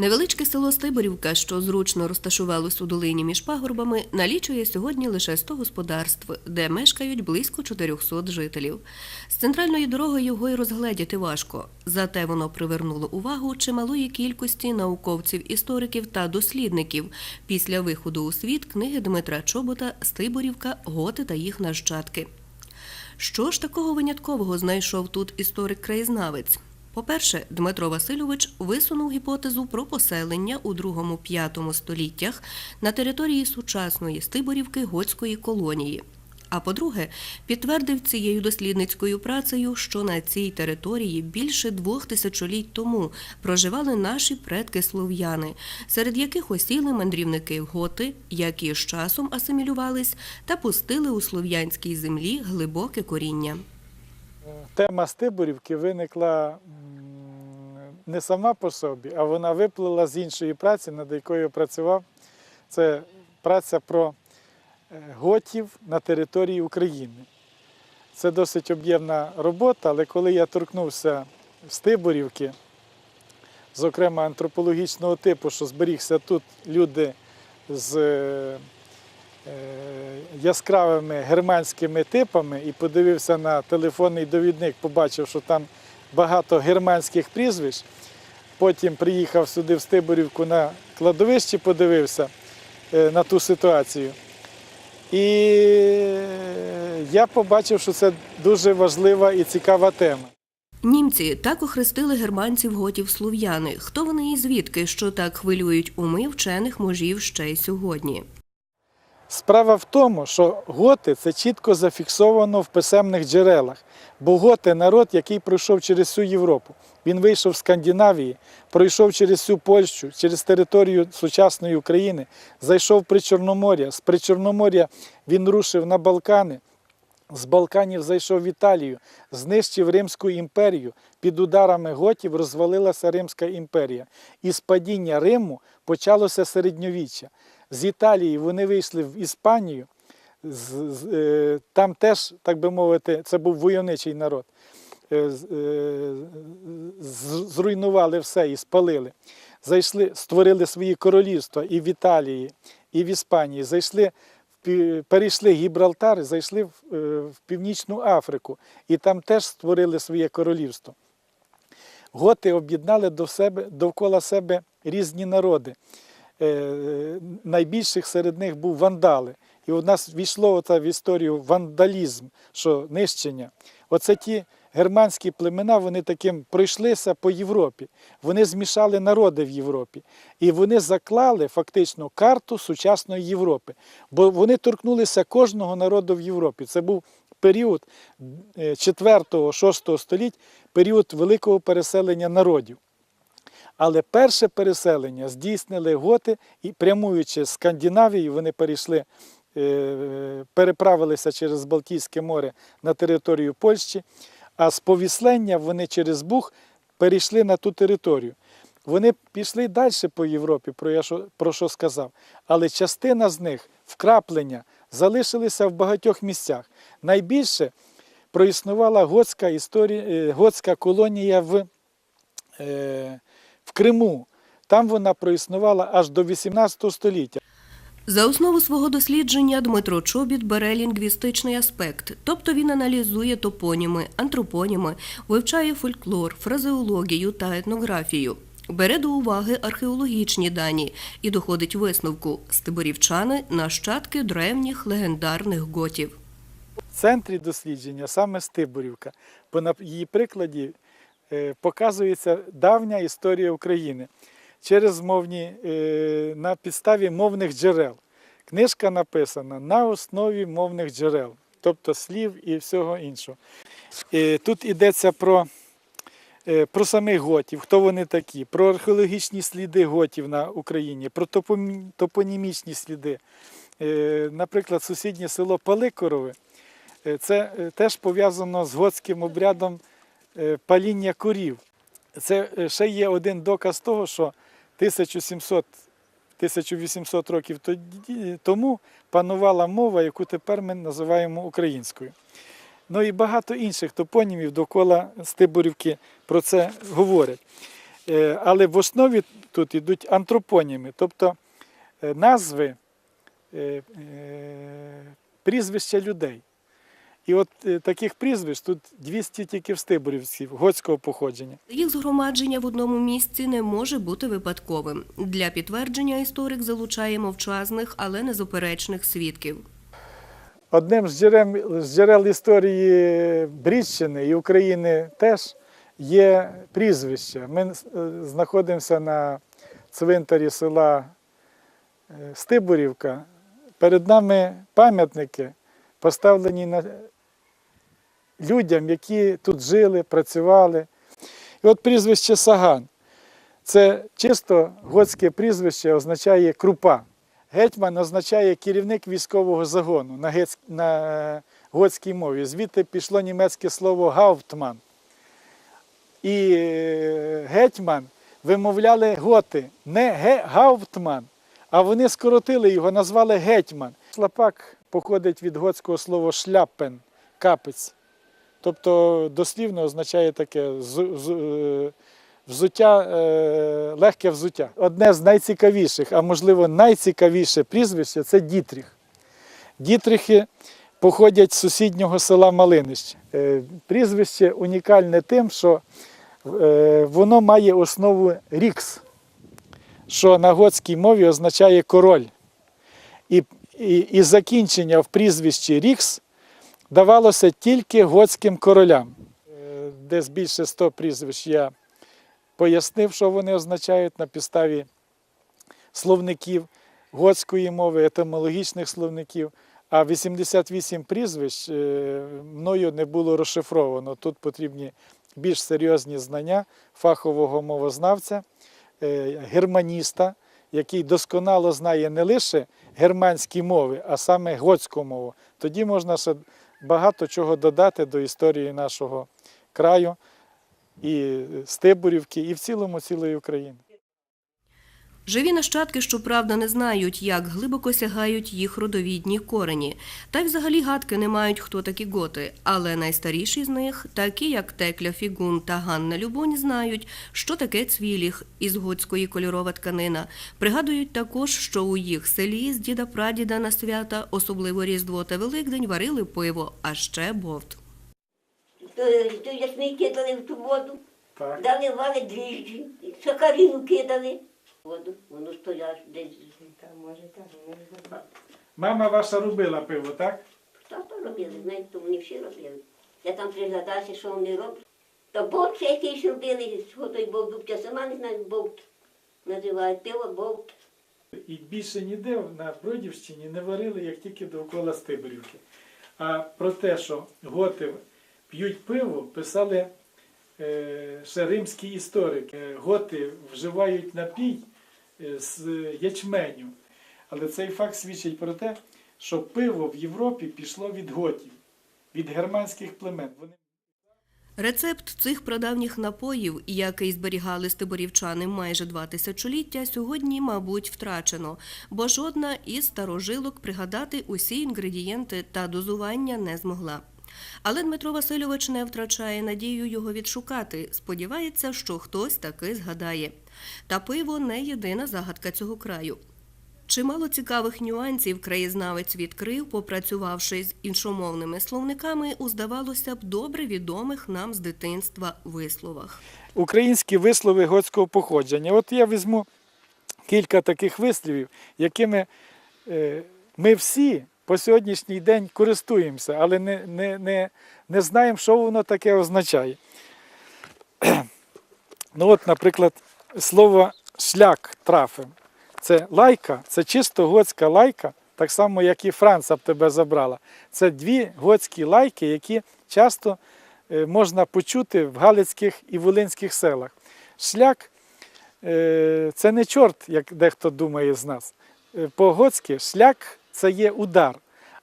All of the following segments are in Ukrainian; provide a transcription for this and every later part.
Невеличке село Стиборівка, що зручно розташувалось у долині між пагорбами, налічує сьогодні лише 100 господарств, де мешкають близько 400 жителів. З центральної дороги його й розгледіти важко. Зате воно привернуло увагу чималої кількості науковців, істориків та дослідників після виходу у світ книги Дмитра Чобота Стиборівка, готи та їх нащадки. Що ж такого виняткового знайшов тут історик-краєзнавець? По-перше, Дмитро Васильович висунув гіпотезу про поселення у 2-5 століттях на території сучасної Стиборівки готської колонії. А по-друге, підтвердив цією дослідницькою працею, що на цій території більше двох тисячоліть тому проживали наші предки-слов'яни, серед яких осіли мандрівники готи, які з часом асимілювались та пустили у слов'янській землі глибоке коріння. Тема Стиборівки виникла не сама по собі, а вона виплила з іншої праці, над якою я працював. Це праця про е, готів на території України. Це досить об'ємна робота, але коли я торкнувся Стиборівки, зокрема антропологічного типу, що зберігся тут люди з е, яскравими германськими типами і подивився на телефонний довідник, побачив, що там багато германських прізвищ. Потім приїхав сюди в Стиборівку на кладовищі, подивився е, на ту ситуацію. І я побачив, що це дуже важлива і цікава тема. Німці так охрестили германців готів слов'яни. Хто вони і звідки, що так хвилюють уми вчених можів ще й сьогодні? Справа в тому, що готи це чітко зафіксовано в писемних джерелах, бо готи народ, який пройшов через всю Європу. Він вийшов з Скандинавії, пройшов через всю Польщу, через територію сучасної України, зайшов при Чорномор'я. З Причорномор'я він рушив на Балкани. З Балканів зайшов в Італію, знищив Римську імперію. Під ударами готів розвалилася Римська імперія. І з падіння Риму почалося середньовіччя. З Італії вони вийшли в Іспанію. Е, Там теж, так би мовити, це був войовничий народ. Е, е, Зруйнували все і спалили. Зайшли, створили свої королівства і в Італії, і в Іспанії. Зайшли перейшли Гібралтар, зайшли в, в Північну Африку і там теж створили своє королівство. Готи об'єднали до себе, довкола себе різні народи. Е, Найбільших серед них був вандали. І у нас війшло в історію вандалізм, що нищення. Оце ті германські племена, вони таким пройшлися по Європі. Вони змішали народи в Європі. І вони заклали фактично карту сучасної Європи. Бо вони торкнулися кожного народу в Європі. Це був період 4-6 століть, період великого переселення народів. Але перше переселення здійснили готи і прямуючи з Скандинавії, вони перейшли, е, переправилися через Балтійське море на територію Польщі, а з повіслення вони через Буг перейшли на ту територію. Вони пішли далі по Європі, про, я про що сказав. Але частина з них, вкраплення, залишилися в багатьох місцях. Найбільше проіснувала готська, історія, е, готська колонія в е, в Криму. Там вона проіснувала аж до 18 століття. За основу свого дослідження Дмитро Чобіт бере лінгвістичний аспект, тобто він аналізує топоніми, антропоніми, вивчає фольклор, фразеологію та етнографію. Бере до уваги археологічні дані і доходить висновку стеборівчани нащадки древніх легендарних готів. В центрі дослідження саме Стиборівка, бо на її прикладі показується давня історія України через мовні, е, на підставі мовних джерел. Книжка написана на основі мовних джерел, тобто слів і всього іншого. Е, Тут йдеться про, е, про самих готів, хто вони такі, про археологічні сліди готів на Україні, про топонімічні сліди. Е, Наприклад, сусіднє село Паликорове. Е, Це е, теж пов'язано з готським обрядом е, паління корів. Це е, ще є один доказ того, що 1700-1800 років тому панувала мова, яку тепер ми називаємо українською. Ну і багато інших топонімів довкола Стиборівки про це говорять. Е, Але в основі тут йдуть антропоніми, тобто е, назви е, е, прізвища людей. І от е, таких прізвищ тут 200 тільки в Стиборівців, готського походження. Їх згромадження в одному місці не може бути випадковим. Для підтвердження історик залучає мовчазних, але незаперечних свідків. Одним з джерел, з джерел історії Брідщини і України теж є прізвище. Ми е, знаходимося на цвинтарі села е, Стиборівка. Перед нами пам'ятники, поставлені на людям, які тут жили, працювали. І от прізвище Саган. Це чисто готське прізвище означає крупа. Гетьман означає керівник військового загону на, гец... на готській мові. Звідти пішло німецьке слово гауптман. І е, гетьман вимовляли готи, не ге... гауптман, а вони скоротили його, назвали гетьман. Шлапак походить від готського слова шляпен, капець. Тобто дослівно означає таке е, взуття, е, легке взуття. Одне з найцікавіших, а можливо найцікавіше прізвище це Дітріх. Дітрихи походять з сусіднього села Малинище. Е, Прізвище унікальне тим, що воно має основу рікс, що на готській мові означає король. І, і, і закінчення в прізвищі Рікс давалося тільки готським королям. Е, Десь більше 100 прізвищ я пояснив, що вони означають на підставі словників готської мови, етимологічних словників. А 88 прізвищ е, мною не було розшифровано. Тут потрібні більш серйозні знання фахового мовознавця, е, германіста, який досконало знає не лише германські мови, а саме готську мову. Тоді можна ще багато чого додати до історії нашого краю і Стибурівки, і в цілому цілої України. Живі нащадки, щоправда, не знають, як глибоко сягають їх родовідні корені, та й взагалі гадки не мають, хто такі готи. Але найстаріші з них, такі як Текля Фігун та Ганна Любонь, знають, що таке цвіліх із готської кольорова тканина. Пригадують також, що у їх селі з діда прадіда на свята, особливо Різдво та Великдень, варили пиво, а ще бовт. То, то ясми кидали в ту воду, Так. наливали дріжджі, сахарину кидали. Воду, воно стояш десь. Мама ваша робила пиво, так? Тато робили, знаєте, то вони всі робили. Я там приглядався, що вони роблять. Та бовт якийсь робили, що той бовт, я сама не знаю, бовт. Називають пиво бовт. І більше ніде на Бродівщині не варили, як тільки довкола Стиборівки. А про те, що готи п'ють пиво, писали е, ще римські історики. Е, Готи вживають напій з ячменю. Але цей факт свідчить про те, що пиво в Європі пішло від готів, від германських племен. Вони Рецепт цих прадавніх напоїв, який зберігали стеборівчани майже два тисячоліття, сьогодні, мабуть, втрачено, бо жодна із старожилок пригадати усі інгредієнти та дозування не змогла. Але Дмитро Васильович не втрачає надію його відшукати. Сподівається, що хтось таки згадає. Та пиво не єдина загадка цього краю. Чимало цікавих нюансів краєзнавець відкрив, попрацювавши з іншомовними словниками у, здавалося б, добре відомих нам з дитинства висловах. українські вислови готського походження. От я візьму кілька таких висловів, якими е, ми всі по сьогоднішній день користуємося, але не, не, не, не знаємо, що воно таке означає. Ну от, наприклад, слово шлях трафим. Це лайка, це чисто готська лайка, так само, як і Франца б тебе забрала. Це дві готські лайки, які часто е, можна почути в Галицьких і Волинських селах. Шлях е, це не чорт, як дехто думає з нас. Е, По-готськи шлях це є удар,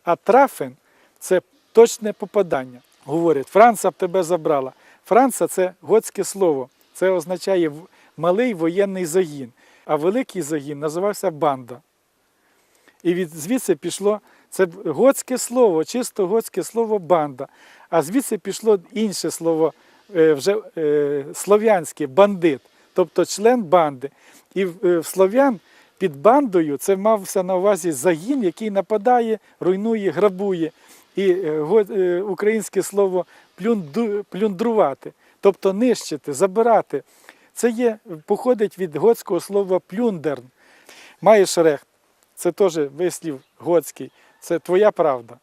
а трафен це точне попадання. Говорять, Франца б тебе забрала. Франца це готське слово. Це означає малий воєнний загін. А великий загін називався банда. І від звідси пішло це готське слово, чисто готське слово банда. А звідси пішло інше слово, е, вже е, слов'янське бандит. тобто член банди. І в, е, в слов'ян під бандою це мався на увазі загін, який нападає, руйнує, грабує. І е, е, українське слово плюндрувати, тобто нищити, забирати. Це є, походить від готського слова плюндерн. Маєш рехт, це теж вислів готський, це твоя правда.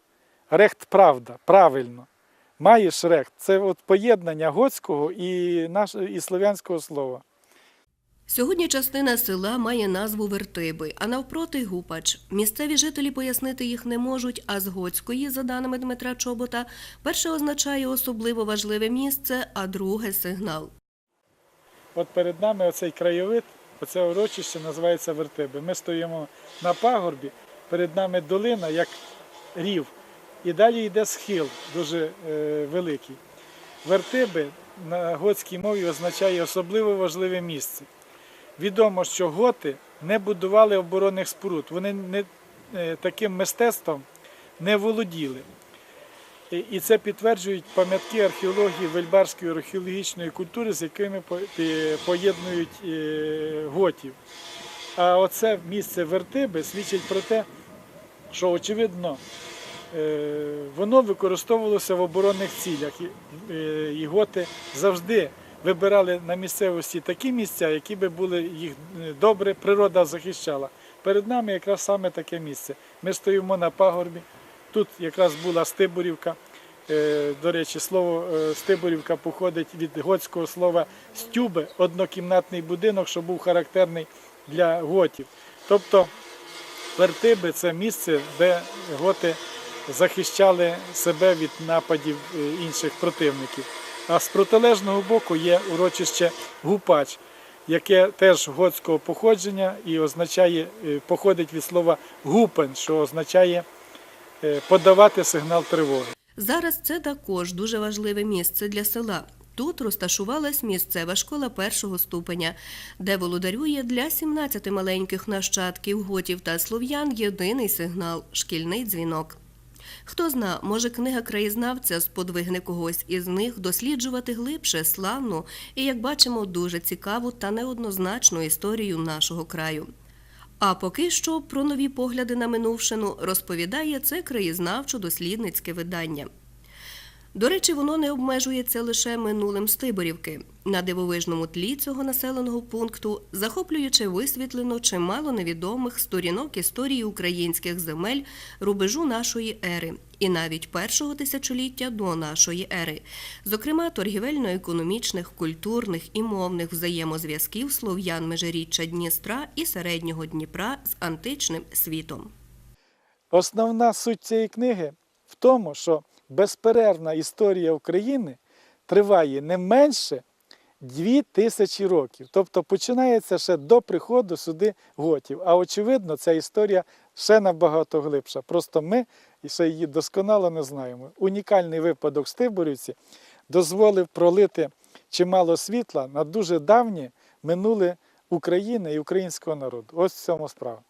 Рехт правда, правильно. Маєш рехт це от поєднання готського і, наш, і слов'янського слова. Сьогодні частина села має назву Вертиби, а навпроти Гупач. Місцеві жителі пояснити їх не можуть, а з Гоцької, за даними Дмитра Чобота, перше означає особливо важливе місце, а друге сигнал. От перед нами оцей краєвид, оце урочище називається Вертиби. Ми стоїмо на пагорбі, перед нами долина, як рів, і далі йде схил, дуже е, великий. Вертиби на готській мові означає особливо важливе місце. Відомо, що готи не будували оборонних споруд, вони не, е, таким мистецтвом не володіли. І- це підтверджують пам'ятки археології вельбарської археологічної культури, з якими поєднують е, готів. А оце місце вертиби свідчить про те, що очевидно е, воно використовувалося в оборонних цілях. І готи завжди вибирали на місцевості такі місця, які би були їх е, добре, природа захищала. Перед нами якраз саме таке місце. Ми стоїмо на пагорбі. Тут якраз була Стибурівка. Е, До речі, слово е, Стибурівка походить від готського слова стюби, однокімнатний будинок, що був характерний для готів. Тобто Вертиби це місце, де готи захищали себе від нападів інших противників. А з протилежного боку є урочище Гупач, яке теж готського походження і означає, е, походить від слова гупен, що означає е, подавати сигнал тривоги. Зараз це також дуже важливе місце для села. Тут розташувалась місцева школа першого ступеня, де володарює для 17 маленьких нащадків готів та слов'ян єдиний сигнал шкільний дзвінок. Хто зна, може книга краєзнавця сподвигне когось із них досліджувати глибше славну і, як бачимо, дуже цікаву та неоднозначну історію нашого краю. А поки що про нові погляди на минувшину розповідає це краєзнавчо-дослідницьке видання. До речі, воно не обмежується лише минулим Стиборівки. На дивовижному тлі цього населеного пункту захоплююче висвітлено чимало невідомих сторінок історії українських земель рубежу нашої ери і навіть першого тисячоліття до нашої ери, зокрема торгівельно-економічних, культурних і мовних взаємозв'язків слов'ян межиріччя Дністра і середнього Дніпра з античним світом. Основна суть цієї книги в тому, що безперервна історія України триває не менше дві тисячі років. Тобто починається ще до приходу сюди готів. А очевидно, ця історія ще набагато глибша. Просто ми ще її досконало не знаємо. Унікальний випадок Стиборівці дозволив пролити чимало світла на дуже давнє минуле України і українського народу. Ось в цьому справа.